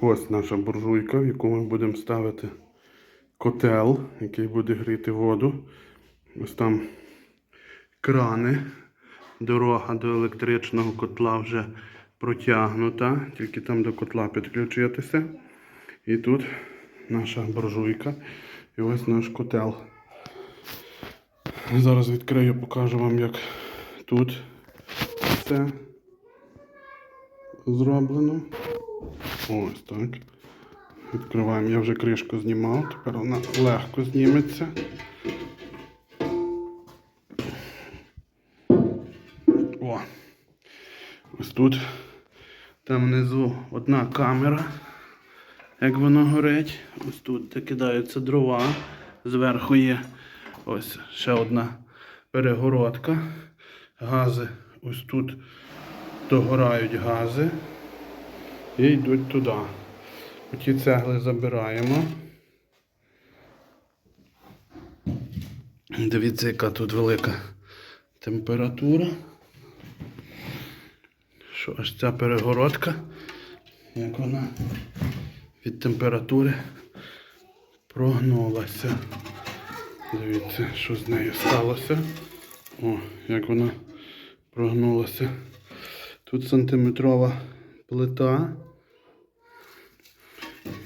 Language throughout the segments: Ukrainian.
Ось наша буржуйка, в яку ми будемо ставити котел, який буде гріти воду. Ось там крани. Дорога до електричного котла вже протягнута, тільки там до котла підключитися. І тут наша буржуйка. І ось наш котел. Зараз відкрию, покажу вам, як тут все зроблено. Ось так. Відкриваємо. Я вже кришку знімав, тепер вона легко зніметься. О. Ось тут. Там внизу одна камера, як воно горить. Ось тут де кидаються дрова. Зверху є ось ще одна перегородка. Гази ось тут догорають гази і йдуть туди. Оті цегли забираємо. Дивіться, яка тут велика температура. Що аж ця перегородка, як вона від температури прогнулася. Дивіться, що з нею сталося. О, як вона прогнулася. Тут сантиметрова плита.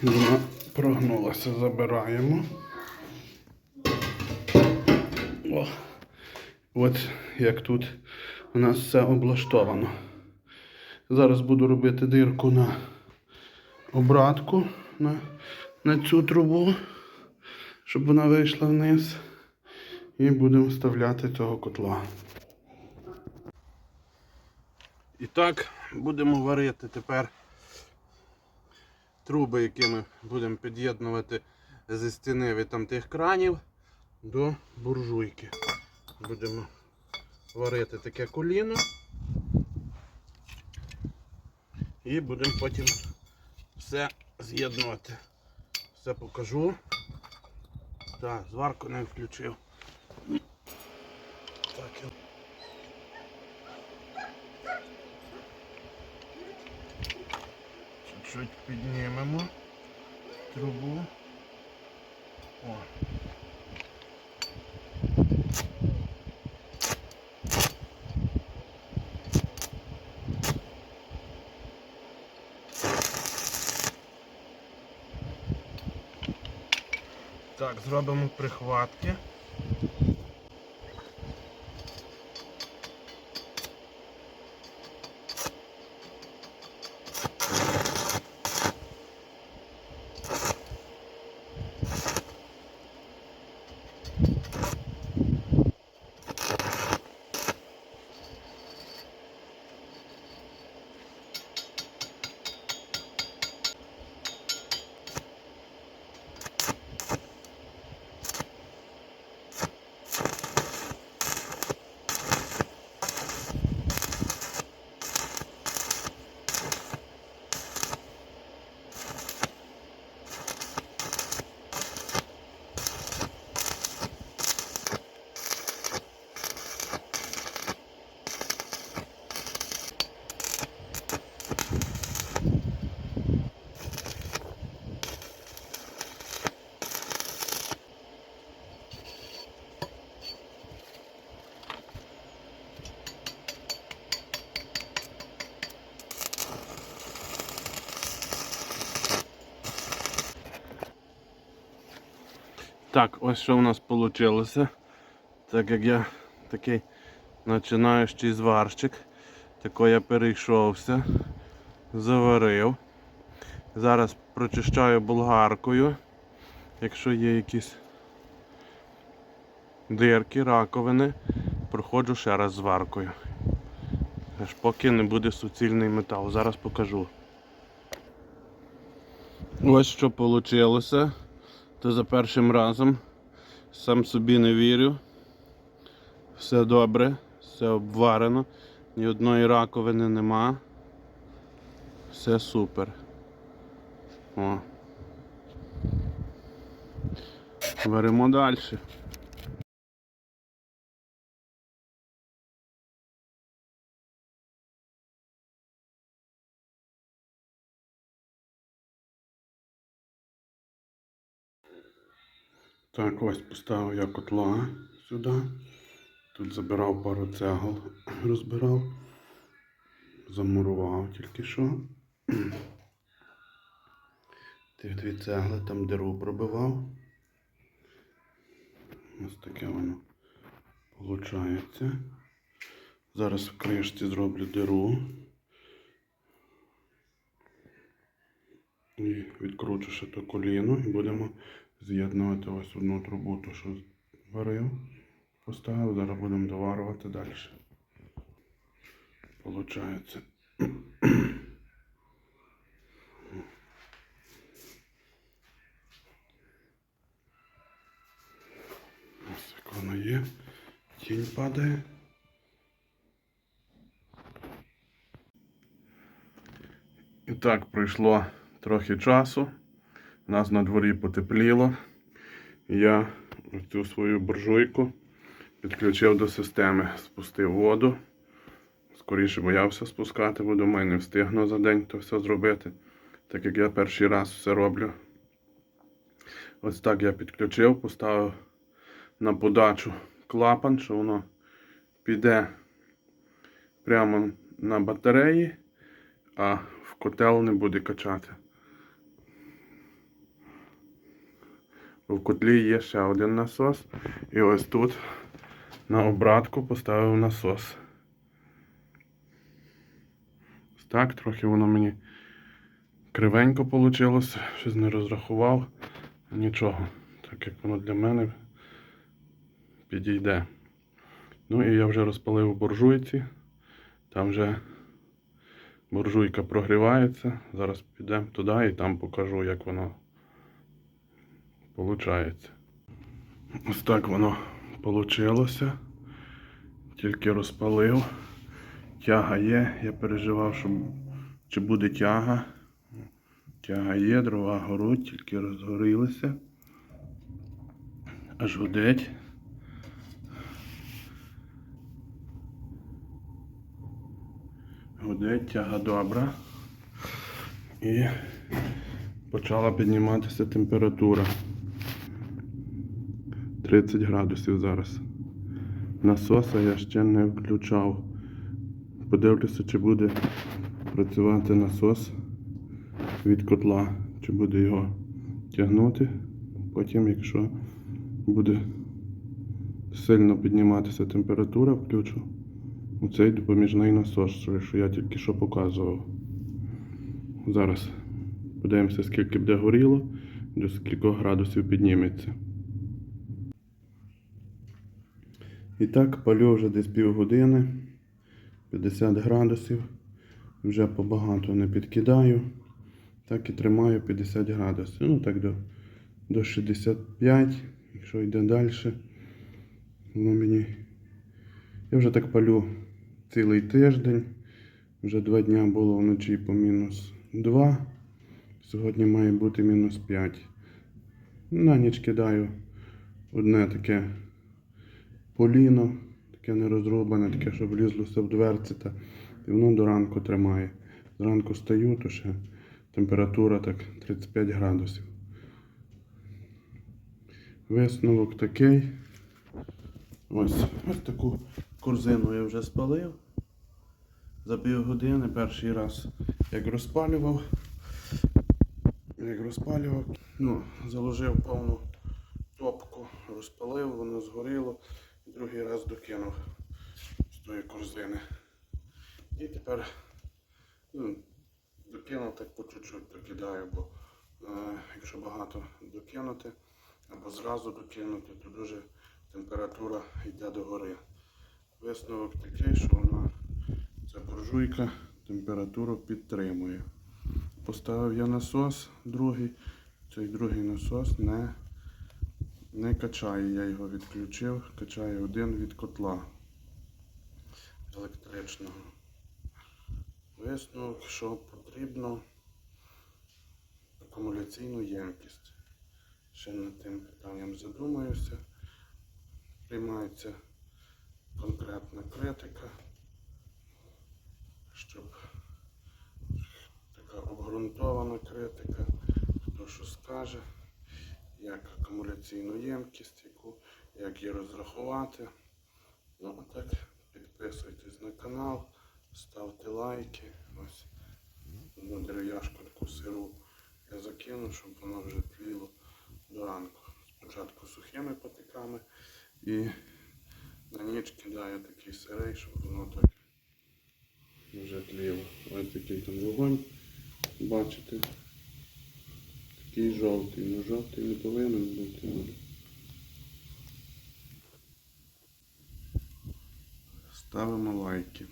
Вона прогнулася, забираємо. О, от як тут у нас все облаштовано. Зараз буду робити дирку на обратку на, на цю трубу, щоб вона вийшла вниз. І будемо вставляти цього котла. І так, будемо варити тепер труби, якими будемо під'єднувати зі стіни від тих кранів до буржуйки. Будемо варити таке коліно. І будемо потім все з'єднувати. Все покажу. Так, зварку не включив. Чуть-чуть піднімемо трубу. О. Так, зробимо прихватки. Так, ось що в нас вийшло. Так як я такий починаючий зварщик, тако я перейшовся, заварив. Зараз прочищаю болгаркою, якщо є якісь дирки, раковини, проходжу ще раз зваркою. Аж поки не буде суцільний метал. Зараз покажу. Ось що вийшло. То за першим разом. Сам собі не вірю. Все добре, все обварено, ні одної раковини нема. Все супер. О. Беремо далі. Так, ось поставив я котла сюди. Тут забирав пару цегл, розбирав. Замурував тільки що. Тих дві цегли там диру пробивав. Ось таке воно виходить. Зараз в кришці зроблю диру. І відкручу ще то коліно і будемо з'єднувати ось одну трубу, ту, що варив. Поставив, зараз будемо доварювати далі. Получається. Ось як воно є. Тінь падає. І так пройшло трохи часу. У нас на дворі потепліло. Я цю свою буржуйку підключив до системи, спустив воду. Скоріше боявся спускати, бо думаю, не встигну за день то все зробити, так як я перший раз все роблю. Ось так я підключив, поставив на подачу клапан, що воно піде прямо на батареї, а в котел не буде качати. В котлі є ще один насос. І ось тут на обратку поставив насос. Ось Так, трохи воно мені кривенько вийшло, щось не розрахував. Нічого, так як воно для мене підійде. Ну і я вже розпалив буржуйці. Там вже буржуйка прогрівається. Зараз підемо туди і там покажу, як воно виходить. Ось так воно вийшло. Тільки розпалив. Тяга є. Я переживав, що чи буде тяга. Тяга є, дрова горуть, тільки розгорілися. Аж гудеть. Гудеть, тяга добра. І почала підніматися температура. 30 градусів зараз. Насоса я ще не включав. Подивлюся, чи буде працювати насос від котла, чи буде його тягнути. Потім, якщо буде сильно підніматися температура, включу оцей допоміжний насос, що я тільки що показував. Зараз подивимося, скільки буде горіло, до скількох градусів підніметься. І так, палю вже десь півгодини, 50 градусів. Вже побагато не підкидаю. Так і тримаю 50 градусів. Ну так до, до 65, якщо йде далі. Воно мені. Я вже так палю цілий тиждень. Вже два дня було вночі по мінус 2. Сьогодні має бути мінус 5. На ніч кидаю одне таке поліно, таке нерозрубане, таке, щоб влізлося в дверці, та, і воно до ранку тримає. Зранку стаю, то ще температура так 35 градусів. Висновок такий. Ось, ось таку корзину я вже спалив. За півгодини перший раз як розпалював. Як розпалював, ну, заложив повну топку, розпалив, воно згоріло, другий раз докинув з тої корзини. І тепер ну, докинув так по чуть-чуть докидаю, бо е, якщо багато докинути або зразу докинути, то дуже температура йде догори. Висновок такий, що вона, ця буржуйка температуру підтримує. Поставив я насос другий, цей другий насос не не качає, я його відключив, качає один від котла електричного. Висновок, що потрібно акумуляційну ємкість. Ще над тим питанням задумаюся. Приймається конкретна критика, щоб така обґрунтована критика, хто що скаже. Як акумуляційну ємкість, яку, як її розрахувати. Ну а так, підписуйтесь на канал, ставте лайки. Ось одну дерев'яшку таку сиру я закину, щоб воно вже тліло до ранку. Спочатку сухими патиками і на ніч кидаю такий сирий, щоб воно так вже тліло. Ось такий там вогонь. Бачите? Такий жовтий. Ну жовтий не повинен бути. Ставимо лайки.